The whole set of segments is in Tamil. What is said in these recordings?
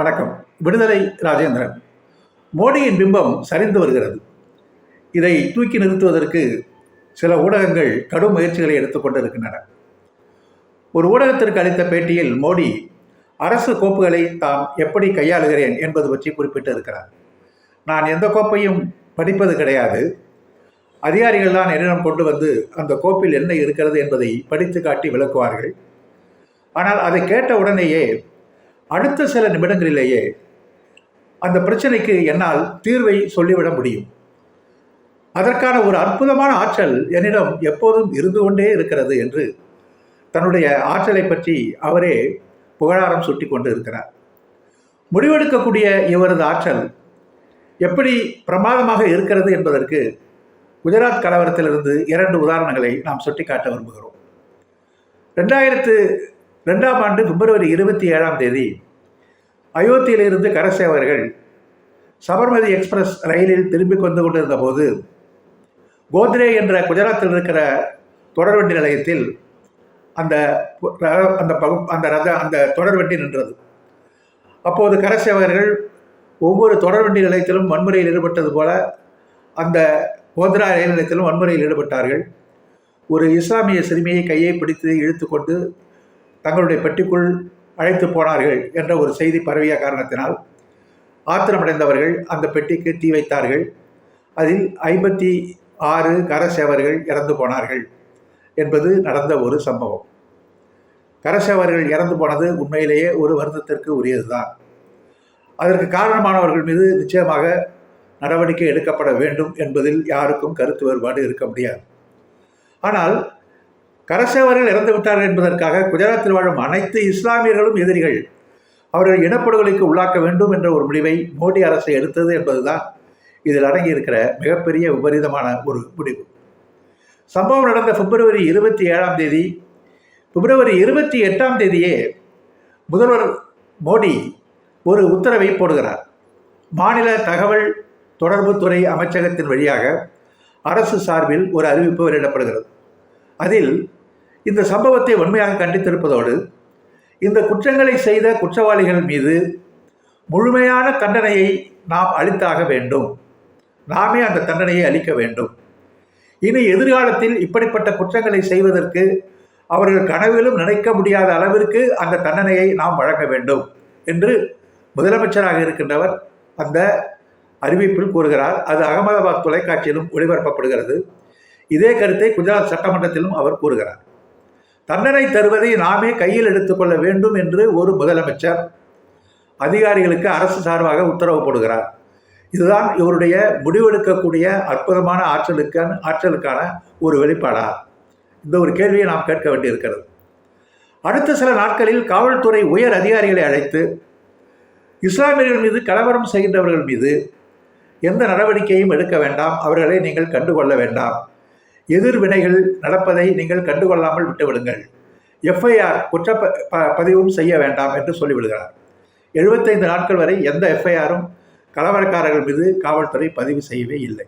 வணக்கம். விடுதலை ராஜேந்திரன். மோடியின் பிம்பம் சரிந்து வருகிறது. இதை தூக்கி நிறுத்துவதற்கு சில ஊடகங்கள் கடும் முயற்சிகளை எடுத்துக்கொண்டு இருக்கின்றன ஒரு ஊடகத்திற்கு அளித்த பேட்டியில் மோடி அரசு கோப்புகளை தாம் எப்படி கையாளுகிறேன் என்பது பற்றி குறிப்பிட்டு இருக்கிறார் நான் எந்த கோப்பையும் படிப்பது கிடையாது. அதிகாரிகள் தான் என்னிடம் கொண்டு வந்து அந்த கோப்பில் என்ன இருக்கிறது என்பதை படித்து காட்டி விளக்குவார்கள். ஆனால் அதை கேட்ட உடனேயே அடுத்த சில நிமிடங்களிலேயே அந்த பிரச்சனைக்கு என்னால் தீர்வை சொல்லிவிட முடியும். அதற்கான ஒரு அற்புதமான ஆற்றல் என்னிடம் எப்போதும் இருந்து கொண்டே இருக்கிறது என்று தன்னுடைய ஆற்றலை பற்றி அவரே புகழாரம் சுட்டி கொண்டு இருக்கிறார். முடிவெடுக்கக்கூடிய இவரது ஆற்றல் எப்படி பிரமாதமாக இருக்கிறது என்பதற்கு குஜராத் கலவரத்திலிருந்து இரண்டு உதாரணங்களை நாம் சுட்டிக்காட்ட விரும்புகிறோம். ரெண்டாயிரத்து ரெண்டாம் ஆண்டு பிப்ரவரி இருபத்தி ஏழாம் தேதி அயோத்தியிலிருந்து கரசேவர்கள் சபர்மதி எக்ஸ்பிரஸ் ரயிலில் திரும்பிக் கொண்டு கொண்டிருந்த போது கோத்ரே என்ற குஜராத்தில் இருக்கிற தொடர்வண்டி நிலையத்தில் அந்த அந்த பகு- அந்த ரத அந்த தொடர்வண்டி நின்றது. அப்போது கரசேவகர்கள் ஒவ்வொரு தொடர்வண்டி நிலையத்திலும் வன்முறையில் ஈடுபட்டது போல அந்த கோத்ரா ரயில் நிலையத்திலும் வன்முறையில் ஈடுபட்டார்கள். ஒரு இஸ்லாமிய சிறுமியை கையை பிடித்து இழுத்துக்கொண்டு தங்களுடைய பெட்டிக்குள் அழைத்து போனார்கள் என்ற ஒரு செய்தி பரவிய காரணத்தினால் ஆத்திரமடைந்தவர்கள் அந்த பெட்டிக்கு தீ வைத்தார்கள். அதில் ஐம்பத்தி ஆறு கரசேவர்கள் இறந்து போனார்கள் என்பது நடந்த ஒரு சம்பவம். கரசேவர்கள் இறந்து போனது உண்மையிலேயே ஒரு வருத்தத்திற்கு உரியதுதான். அதற்கு காரணமானவர்கள் மீது நிச்சயமாக நடவடிக்கை எடுக்கப்பட வேண்டும் என்பதில் யாருக்கும் கருத்து வேறுபாடு இருக்க முடியாது. ஆனால் கரசேவர்கள் இறந்து விட்டார்கள் என்பதற்காக குஜராத்தில் வாழும் அனைத்து இஸ்லாமியர்களும் எதிரிகள். அவர்கள் இனப்படுகொலைக்கு உள்ளாக்க வேண்டும் என்ற ஒரு முடிவை மோடி அரசு எடுத்தது என்பதுதான் இதில் அடங்கியிருக்கிற மிகப்பெரிய விபரீதமான ஒரு முடிவு. சம்பவம் நடந்த பிப்ரவரி இருபத்தி ஏழாம் தேதி பிப்ரவரி இருபத்தி எட்டாம் தேதியே முதல்வர் மோடி ஒரு உத்தரவை போடுகிறார். மாநில தகவல் தொடர்புத்துறை அமைச்சகத்தின் வழியாக அரசு சார்பில் ஒரு அறிவிப்பு வெளியிடப்படுகிறது. அதில் இந்த சம்பவத்தை வன்மையாக கண்டித்திருப்பதோடு இந்த குற்றங்களை செய்த குற்றவாளிகள் மீது முழுமையான தண்டனையை நாம் அளித்தாக வேண்டும். நாமே அந்த தண்டனையை அளிக்க வேண்டும். இனி எதிர்காலத்தில் இப்படிப்பட்ட குற்றங்களை செய்வதற்கு அவர்கள் கனவிலும் நினைக்க முடியாத அளவிற்கு அந்த தண்டனையை நாம் வழங்க வேண்டும் என்று முதலமைச்சராக இருக்கின்றவர் அந்த அறிவிப்பில் கூறுகிறார். அது அகமதாபாத் தொலைக்காட்சியிலும் ஒளிபரப்பப்படுகிறது. இதே கருத்தை குஜராத் சட்டமன்றத்திலும் அவர் கூறுகிறார். தண்டனை தருவதை நாமே கையில் எடுத்துக்கொள்ள வேண்டும் என்று ஒரு முதலமைச்சர் அதிகாரிகளுக்கு அரசு சார்பாக உத்தரவு போடுகிறார். இதுதான் இவருடைய முடிவெடுக்கக்கூடிய அற்புதமான ஆற்றலுக்கான ஆற்றலுக்கான ஒரு வெளிப்பாடா? இந்த ஒரு கேள்வியை நாம் கேட்க வேண்டியிருக்கிறது. அடுத்த சில நாட்களில் காவல்துறை உயர் அதிகாரிகளை அழைத்து இஸ்லாமியர்கள் மீது கலவரம் செய்கின்றவர்கள் மீது எந்த நடவடிக்கையும் எடுக்க வேண்டாம். அவர்களை நீங்கள் கண்டுகொள்ள வேண்டாம். எதிர்வினைகள் நடப்பதை நீங்கள் கண்டுகொள்ளாமல் விட்டுவிடுங்கள். எஃப்ஐஆர் குற்ற ப- பதிவும் செய்ய வேண்டாம் என்று சொல்லிவிடுகிறார். எழுபத்தைந்து நாட்கள் வரை எந்த எஃப்ஐஆரும் கலவரக்காரர்கள் மீது காவல்துறை பதிவு செய்யவே இல்லை.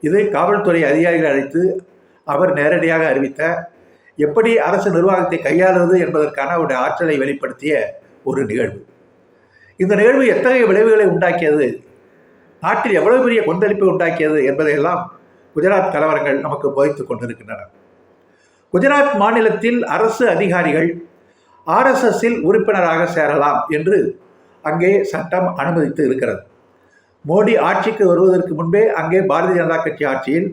இது காவல்துறை அதிகாரிகளை அழைத்து அவர் நேரடியாக அறிவித்த எப்படி அரசு நிர்வாகத்தை கையாளுவது என்பதற்கான அவருடைய ஆற்றலை வெளிப்படுத்திய ஒரு நிகழ்வு. இந்த நிகழ்வு எத்தகைய விளைவுகளை உண்டாக்கியது? நாட்டில் எவ்வளவு பெரிய கொந்தளிப்பை உண்டாக்கியது என்பதையெல்லாம் குஜராத் கலவரங்கள் நமக்கு போதித்து கொண்டிருக்கின்றன குஜராத் மாநிலத்தில் அரசு அதிகாரிகள் ஆர்எஸ்எஸ்ஸில் உறுப்பினராக சேரலாம் என்று அங்கே சட்டம் அனுமதித்து இருக்கிறது. மோடி ஆட்சிக்கு வருவதற்கு முன்பே அங்கே பாரதிய ஜனதா கட்சி ஆட்சியில்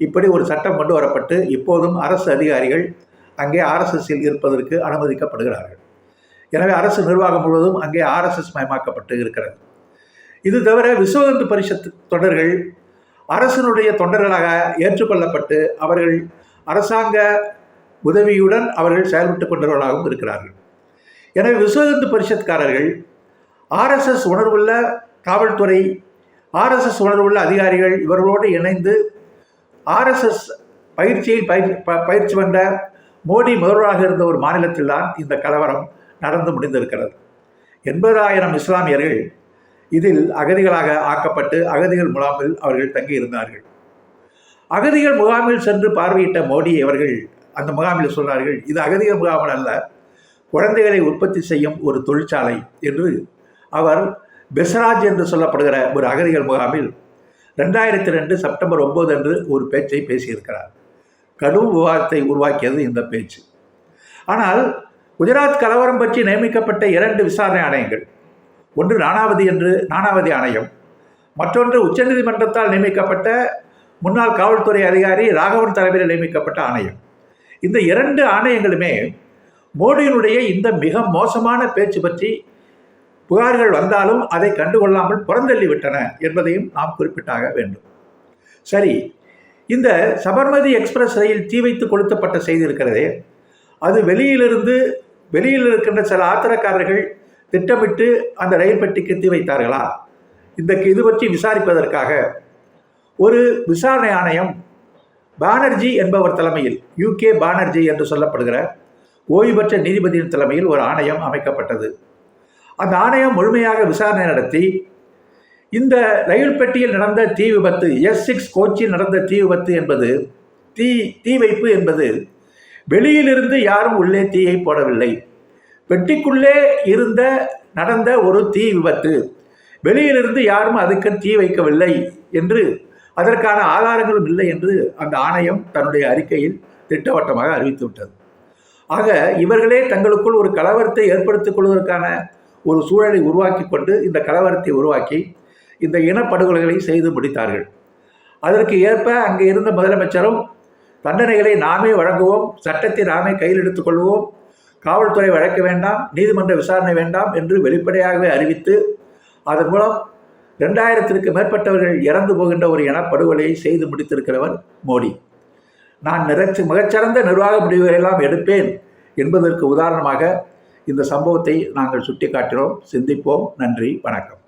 இப்படி ஒரு சட்டம் கொண்டு வரப்பட்டு இப்போதும் அரசு அதிகாரிகள் அங்கே ஆர்எஸ்எஸ்ஸில் இருப்பதற்கு அனுமதிக்கப்படுகிறார்கள். எனவே அரசு நிர்வாகம் முழுவதும் அங்கே ஆர்எஸ்எஸ் மயமாக்கப்பட்டு இருக்கிறது. இது தவிர விஸ்வஹிந்து பரிஷத் தொடர்கள் அரசினுடைய தொண்டர்களாக ஏற்றுக்கொள்ளப்பட்டு அவர்கள் அரசாங்க உதவியுடன் அவர்கள் செயல்பட்டு கொண்டவர்களாகவும் இருக்கிறார்கள். எனவே விஸ்வஹிந்து பரிஷத்காரர்கள் ஆர்எஸ்எஸ் உணர்வுள்ள காவல்துறை ஆர்எஸ்எஸ் உணர்வுள்ள அதிகாரிகள் இவர்களோடு இணைந்து ஆர்எஸ்எஸ் பயிற்சியில் பயிற்சி ப- பயிற்சி வந்த மோடி முதல்வராக இருந்த ஒரு மாநிலத்தில்தான் இந்த கலவரம் நடந்து முடிந்திருக்கிறது. எண்பதாயிரம் இஸ்லாமியர்கள் இதில் அகதிகளாக ஆக்கப்பட்டு அகதிகள் முகாமில் அவர்கள் தங்கியிருந்தார்கள். அகதிகள் முகாமில் சென்று பார்வையிட்ட மோடி அவர்கள் அந்த முகாமில் சொன்னார்கள் இது அகதிகள் முகாமில் அல்ல குழந்தைகளை உற்பத்தி செய்யும் ஒரு தொழிற்சாலை என்று அவர் பெசராஜ் என்று சொல்லப்படுகிற ஒரு அகதிகள் முகாமில் ரெண்டாயிரத்தி ரெண்டு செப்டம்பர் ஒன்பது அன்று ஒரு பேச்சை பேசியிருக்கிறார். கடும் விவாதத்தை உருவாக்கியது இந்த பேச்சு. ஆனால் குஜராத் கலவரம் பற்றி நியமிக்கப்பட்ட இரண்டு விசாரணை ஆணையங்கள் ஒன்று நானாவதி என்று நானாவதி ஆணையம். மற்றொன்று உச்சநீதிமன்றத்தால் நியமிக்கப்பட்ட முன்னாள் காவல்துறை அதிகாரி ராகவன் தலைமையில் நியமிக்கப்பட்ட ஆணையம். இந்த இரண்டு ஆணையங்களுமே மோடியினுடைய இந்த மிக மோசமான பேச்சு பற்றி புகார்கள் வந்தாலும் அதை கண்டுகொள்ளாமல் புறந்தள்ளிவிட்டன என்பதையும் நாம் குறிப்பிட்டாக வேண்டும். சரி இந்த சபர்மதி எக்ஸ்பிரஸ் ரயில் தீ வைத்து கொளுத்தப்பட்ட செய்தி இருக்கிறதே. அது வெளியிலிருந்து வெளியில் இருக்கின்ற சில ஆத்திரக்காரர்கள் திட்டமிட்டு அந்த ரயில் பெட்டிக்கு தீ வைத்தார்களா? இந்த இது பற்றி விசாரிப்பதற்காக ஒரு விசாரணை ஆணையம் பானர்ஜி என்பவர் தலைமையில் யூகே பானர்ஜி என்று சொல்லப்படுகிற ஓய்வு பெற்ற நீதிபதியின் தலைமையில் ஒரு ஆணையம் அமைக்கப்பட்டது. அந்த ஆணையம் முழுமையாக விசாரணை நடத்தி இந்த ரயில் பெட்டியில் நடந்த தீ விபத்து எஸ் சிக்ஸ் கோச்சில் நடந்த தீ விபத்து என்பது தீ தீ வைப்பு என்பது வெளியிலிருந்து யாரும் உள்ளே தீயை போடவில்லை. பெட்டிக்குள்ளே இருந்த நடந்த ஒரு தீ விபத்து. வெளியிலிருந்து யாரும் அதுக்கு தீ வைக்கவில்லை என்று அதற்கான ஆதாரங்களும் இல்லை என்று அந்த ஆணையம் தன்னுடைய அறிக்கையில் திட்டவட்டமாக அறிவித்துவிட்டது ஆக இவர்களே தங்களுக்குள் ஒரு கலவரத்தை ஏற்படுத்திக் கொள்வதற்கான ஒரு சூழலை உருவாக்கி கொண்டு இந்த கலவரத்தை உருவாக்கி இந்த இனப்படுகொலைகளை செய்து முடித்தார்கள். அதற்கு ஏற்ப அங்கே இருந்த முதலமைச்சரும் தண்டனைகளை நாமே வழங்குவோம் சட்டத்தை நாமே கையில் எடுத்துக்கொள்வோம் காவல்துறை வழக்க வேண்டாம் நீதிமன்ற விசாரணை வேண்டாம் என்று வெளிப்படையாகவே அறிவித்து அதன் மூலம் ரெண்டாயிரத்திற்கு மேற்பட்டவர்கள் இறந்து போகின்ற ஒரு இனப்படுகொலையை செய்து முடித்திருக்கிறவர் மோடி. நான் நிறச்சி மிகச்சிறந்த நிர்வாக முடிவுகளெல்லாம் எடுப்பேன் என்பதற்கு உதாரணமாக இந்த சம்பவத்தை நாங்கள் சுட்டிக்காட்டினோம். சிந்திப்போம். நன்றி. வணக்கம்.